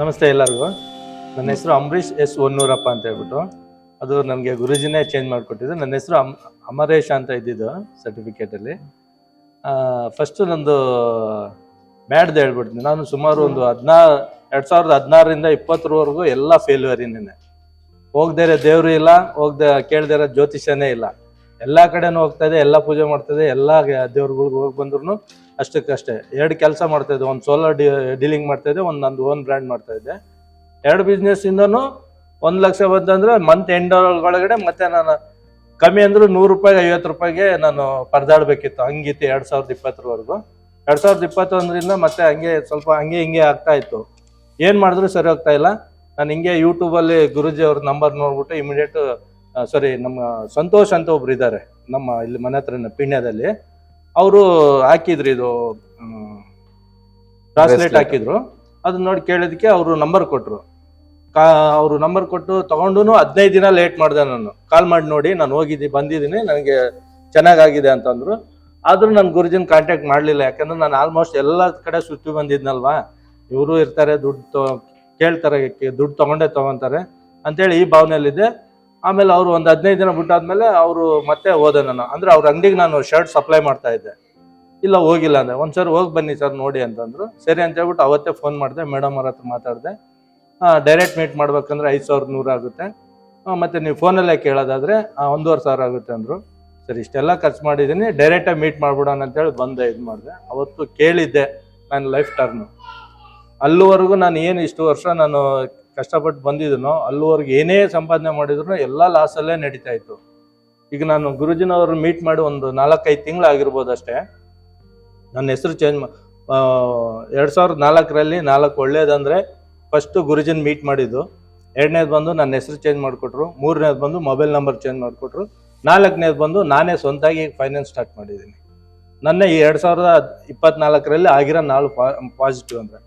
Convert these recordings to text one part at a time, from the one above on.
ನಮಸ್ತೆ ಎಲ್ಲರಿಗೂ. ನನ್ನ ಹೆಸರು ಅಂಬರೀಷ್ ಎಸ್ ಒನ್ನೂರಪ್ಪ ಅಂತ ಹೇಳ್ಬಿಟ್ಟು. ಅದು ನನಗೆ ಗುರುಜಿನೇ ಚೇಂಜ್ ಮಾಡಿಕೊಟ್ಟಿದ್ದು. ನನ್ನ ಹೆಸರು ಅಮ್, ಅಮರೇಶ್ ಅಂತ ಇದ್ದಿದ್ದು ಸರ್ಟಿಫಿಕೇಟಲ್ಲಿ ಫಸ್ಟು ನಂದು ಬ್ಯಾಡ್ದು ಹೇಳ್ಬಿಡ್ತೀನಿ. ನಾನು ಸುಮಾರು ಒಂದು ಹದಿನಾರು ಎರಡು ಸಾವಿರದ ಹದಿನಾರರಿಂದ ಇಪ್ಪತ್ತರವರೆಗೂ ಎಲ್ಲ ಫೇಲ್ಯೂರಿನೇ ಹೋಗ್ದೇ ಇರೋ ದೇವರು ಇಲ್ಲ, ಹೋಗ್ದೆ ಕೇಳ್ದೇ ಇರೋ ಜ್ಯೋತಿಷ್ಯನೇ ಇಲ್ಲ. ಎಲ್ಲ ಕಡೆನೂ ಹೋಗ್ತಾ ಇದೆ ಎಲ್ಲ ಪೂಜೆ ಮಾಡ್ತಾ ಇದೆ ಎಲ್ಲ ದೇವ್ರುಗಳ್ಗೆ ಹೋಗಿ ಬಂದ್ರು ಅಷ್ಟಕ್ಕಷ್ಟೇ. ಎರಡು ಕೆಲಸ ಮಾಡ್ತಾ ಇದ್ದೆ, ಒಂದು ಸೋಲಾರ್ ಡೀಲಿಂಗ್ ಮಾಡ್ತಾ ಒಂದು ನಂದು ಓನ್ ಬ್ರ್ಯಾಂಡ್ ಮಾಡ್ತಾ ಇದ್ದೆ. ಎರಡು ಬಿಸ್ನೆಸ್ ಇಂದನು ಒಂದು ಲಕ್ಷ ಬಂತಂದ್ರೆ ಮಂತ್ ಎಂಡ್ ಒಳಗಡೆ ಮತ್ತೆ ನಾನು ಕಮ್ಮಿ ಅಂದ್ರೆ ನೂರು ರೂಪಾಯಿ ಐವತ್ತು ರೂಪಾಯಿಗೆ ನಾನು ಪರದಾಡ್ಬೇಕಿತ್ತು. ಹಂಗಿತ್ತು ಎರಡ್ ಸಾವಿರದ ಇಪ್ಪತ್ತರವರೆಗೂ. ಎರಡ್ ಸಾವಿರದ ಇಪ್ಪತ್ತೊಂದರಿಂದ ಮತ್ತೆ ಹಂಗೆ ಸ್ವಲ್ಪ ಹಂಗೆ ಹಿಂಗೆ ಆಗ್ತಾ ಇತ್ತು. ಏನ್ ಮಾಡಿದ್ರು ಸರಿ ಹೋಗ್ತಾ ಇಲ್ಲ. ನಾನು ಹಿಂಗೆ ಯೂಟ್ಯೂಬಲ್ಲಿ ಗುರುಜಿ ಅವ್ರ ನಂಬರ್ ನೋಡ್ಬಿಟ್ಟು ಇಮಿಡಿಯೇಟ್ ಸಾರಿ ನಮ್ಮ ಸಂತೋಷ್ ಅಂತ ಒಬ್ರು ಇದ್ದಾರೆ ನಮ್ಮ ಇಲ್ಲಿ ಮನೆ ಹತ್ರ ಪಿಣ್ಯದಲ್ಲಿ. ಅವರು ಹಾಕಿದ್ರು ಇದು ಟ್ರಾನ್ಸ್ಲೇಟ್ ಹಾಕಿದ್ರು. ಅದನ್ನ ನೋಡಿ ಕೇಳಿದಕ್ಕೆ ಅವರು ನಂಬರ್ ಕೊಟ್ರು. ಕಾ ಅವರು ನಂಬರ್ ಕೊಟ್ಟು ತಗೊಂಡು ಹದಿನೈದು ದಿನ ಲೇಟ್ ಮಾಡಿದೆ ನಾನು. ಕಾಲ್ ಮಾಡಿ ನೋಡಿ ನಾನು ಹೋಗಿದ್ದಿ ಬಂದಿದ್ದೀನಿ ನನಗೆ ಚೆನ್ನಾಗಾಗಿದೆ ಅಂತಂದ್ರು. ಆದ್ರೂ ನಾನು ಗುರುಜಿನ ಕಾಂಟ್ಯಾಕ್ಟ್ ಮಾಡಲಿಲ್ಲ ಯಾಕಂದ್ರೆ ನಾನು ಆಲ್ಮೋಸ್ಟ್ ಎಲ್ಲ ಕಡೆ ಸುತ್ತಿ ಬಂದಿದ್ನಲ್ವಾ. ಇವರು ಇರ್ತಾರೆ ದುಡ್ಡು ತೊ- ಕೇಳ್ತಾರೆ ದುಡ್ಡು ತಗೊಂಡೇ ತಗೊಂತಾರೆ. ಅಂತೇಳಿ ಈ ಭಾವನೆಯಲ್ಲಿದ್ದೆ ಆಮೇಲೆ ಅವರು ಒಂದು ಹದಿನೈದು ದಿನ ಬಿಟ್ಟಾದ್ಮೇಲೆ ಅವರು ಮತ್ತೆ ಹೋದೆ ನಾನು. ಅಂದರೆ ಅವ್ರ ಅಂಗಡಿಗೆ ನಾನು ಶರ್ಟ್ ಸಪ್ಲೈ ಮಾಡ್ತಾ ಇದ್ದೆ. ಇಲ್ಲ, ಹೋಗಿಲ್ಲ ಅಂದರೆ. ಒಂದು ಸರ್ ಹೋಗಿ ಬನ್ನಿ ಸರ್ ನೋಡಿ ಅಂತಂದ್ರು. ಸರಿ ಅಂತ ಹೇಳ್ಬಿಟ್ಟು ಅವತ್ತೇ ಫೋನ್ ಮಾಡಿದೆ. ಮೇಡಮ್ ಅವ್ರ ಹತ್ರ ಮಾತಾಡಿದೆ. ಡೈರೆಕ್ಟ್ ಮೀಟ್ ಮಾಡ್ಬೇಕಂದ್ರೆ ಐದು ಸಾವಿರದ ನೂರು ಆಗುತ್ತೆ. ಮತ್ತು ನೀವು ಫೋನಲ್ಲೇ ಕೇಳೋದಾದರೆ ಒಂದೂವರೆ ಸಾವಿರ ಆಗುತ್ತೆ ಅಂದರು. ಸರಿ, ಇಷ್ಟೆಲ್ಲ ಖರ್ಚು ಮಾಡಿದ್ದೀನಿ ಡೈರೆಕ್ಟಾಗಿ ಮೀಟ್ ಮಾಡ್ಬಿಡೋಣ ಅಂತೇಳಿ ಬಂದೆ, ಇದು ಮಾಡಿದೆ. ಅವತ್ತು ಕೇಳಿದ್ದೆ ನನ್ನ ಲೈಫ್ ಟರ್ನು ಅಲ್ಲಿವರೆಗೂ ನಾನು ಏನು ಇಷ್ಟು ವರ್ಷ ನಾನು ಕಷ್ಟಪಟ್ಟು ಬಂದಿದ್ನೋ ಅಲ್ಲಿವರೆಗೆ ಏನೇ ಸಂಪಾದನೆ ಮಾಡಿದ್ರು ಎಲ್ಲ ಲಾಸಲ್ಲೇ ನಡೀತಾ ಇತ್ತು. ಈಗ ನಾನು ಗುರುಜಿನವ್ರನ್ನ ಮೀಟ್ ಮಾಡಿ ಒಂದು ನಾಲ್ಕೈದು ತಿಂಗಳು ಆಗಿರ್ಬೋದು ಅಷ್ಟೇ. ನನ್ನ ಹೆಸರು ಚೇಂಜ್ ಎರಡು ಸಾವಿರದ ನಾಲ್ಕರಲ್ಲಿ ನಾಲ್ಕು ಒಳ್ಳೇದಂದರೆ ಫಸ್ಟು ಗುರುಜಿನ ಮೀಟ್ ಮಾಡಿದ್ದು. ಎರಡನೇದು ಬಂದು ನನ್ನ ಹೆಸರು ಚೇಂಜ್ ಮಾಡಿಕೊಟ್ರು. ಮೂರನೇದು ಬಂದು ಮೊಬೈಲ್ ನಂಬರ್ ಚೇಂಜ್ ಮಾಡಿಕೊಟ್ರು. ನಾಲ್ಕನೇದು ಬಂದು ನಾನೇ ಸ್ವಂತಾಗಿ ಫೈನಾನ್ಸ್ ಸ್ಟಾರ್ಟ್ ಮಾಡಿದ್ದೀನಿ. ನನ್ನ ಈ ಎರಡು ಸಾವಿರದ ಇಪ್ಪತ್ನಾಲ್ಕರಲ್ಲಿ ಆಗಿರೋ ನಾಳು ಪಾಸಿಟಿವ್ ಅಂದರೆ.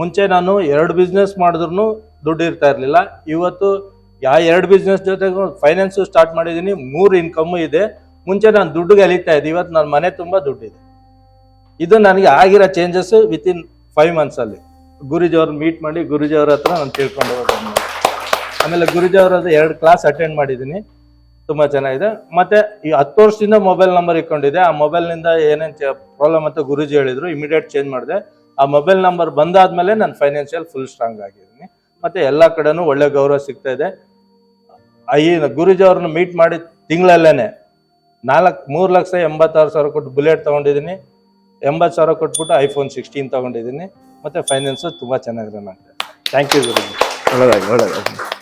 ಮುಂಚೆ ನಾನು ಎರಡು ಬಿಸ್ನೆಸ್ ಮಾಡಿದ್ರು ದುಡ್ಡು ಇರ್ತಾ ಇರಲಿಲ್ಲ. ಇವತ್ತು ಯಾ ಎರಡು ಬಿಸ್ನೆಸ್ ಜೊತೆಗೂ ಫೈನಾನ್ಸು ಸ್ಟಾರ್ಟ್ ಮಾಡಿದ್ದೀನಿ. ಮೂರು ಇನ್ಕಮ್ಮು ಇದೆ. ಮುಂಚೆ ನಾನು ದುಡ್ಡುಗೆ ಅಲಿತಾ ಇದ್ದೆ. ಇವತ್ತು ನನ್ನ ಮನೆ ತುಂಬ ದುಡ್ಡಿದೆ. ಇದು ನನಗೆ ಆಗಿರೋ ಚೇಂಜಸ್ ವಿತ್ ಇನ್ ಫೈವ್ ಮಂತ್ಸಲ್ಲಿ ಗುರುಜಿ ಅವ್ರನ್ನ ಮೀಟ್ ಮಾಡಿ ಗುರುಜಿ ಅವ್ರ ಹತ್ರ ನಾನು ತಿಳ್ಕೊಂಡು ಹೋಗೋದು ಆಮೇಲೆ ಗುರುಜಿ ಹತ್ರ ಎರಡು ಕ್ಲಾಸ್ ಅಟೆಂಡ್ ಮಾಡಿದ್ದೀನಿ. ತುಂಬ ಚೆನ್ನಾಗಿದೆ. ಮತ್ತೆ ಈ ಹತ್ತು ವರ್ಷದಿಂದ ಮೊಬೈಲ್ ನಂಬರ್ ಇಟ್ಕೊಂಡಿದೆ ಆ ಮೊಬೈಲ್ನಿಂದ ಏನೇನು ಪ್ರಾಬ್ಲಮ್ ಅಂತ ಗುರುಜಿ ಹೇಳಿದ್ರು ಇಮಿಡಿಯೇಟ್ ಚೇಂಜ್ ಮಾಡಿದೆ. ಆ ಮೊಬೈಲ್ ನಂಬರ್ ಬಂದಾದ್ಮೇಲೆ ನಾನು ಫೈನಾನ್ಷಿಯಲ್ ಫುಲ್ ಸ್ಟ್ರಾಂಗ್ ಆಗಿದ್ದೀನಿ. ಮತ್ತೆ ಎಲ್ಲ ಕಡೆನೂ ಒಳ್ಳೆ ಗೌರವ ಸಿಗ್ತಾ ಇದೆ. ಈ ಗುರುಜಿ ಅವ್ರನ್ನ ಮೀಟ್ ಮಾಡಿ ತಿಂಗಳಲ್ಲೇನೆ ನಾಲ್ಕು, ಮೂರು ಲಕ್ಷ ಎಂಬತ್ತಾರು ಸಾವಿರ ಕೊಟ್ಟು ಬುಲೆಟ್ ತೊಗೊಂಡಿದ್ದೀನಿ. ಎಂಬತ್ತು ಸಾವಿರ ಕೊಟ್ಬಿಟ್ಟು ಐಫೋನ್ ಸಿಕ್ಸ್ಟೀನ್ ತೊಗೊಂಡಿದ್ದೀನಿ. ಮತ್ತೆ ಫೈನಾನ್ಸು ತುಂಬ ಚೆನ್ನಾಗಿದೆ ಆಗ್ತದೆ ಥ್ಯಾಂಕ್ ಯು ಗುರುಜಿ. ಒಳ್ಳೆದಾಗಿ ಒಳ್ಳೆದಾಗಿ.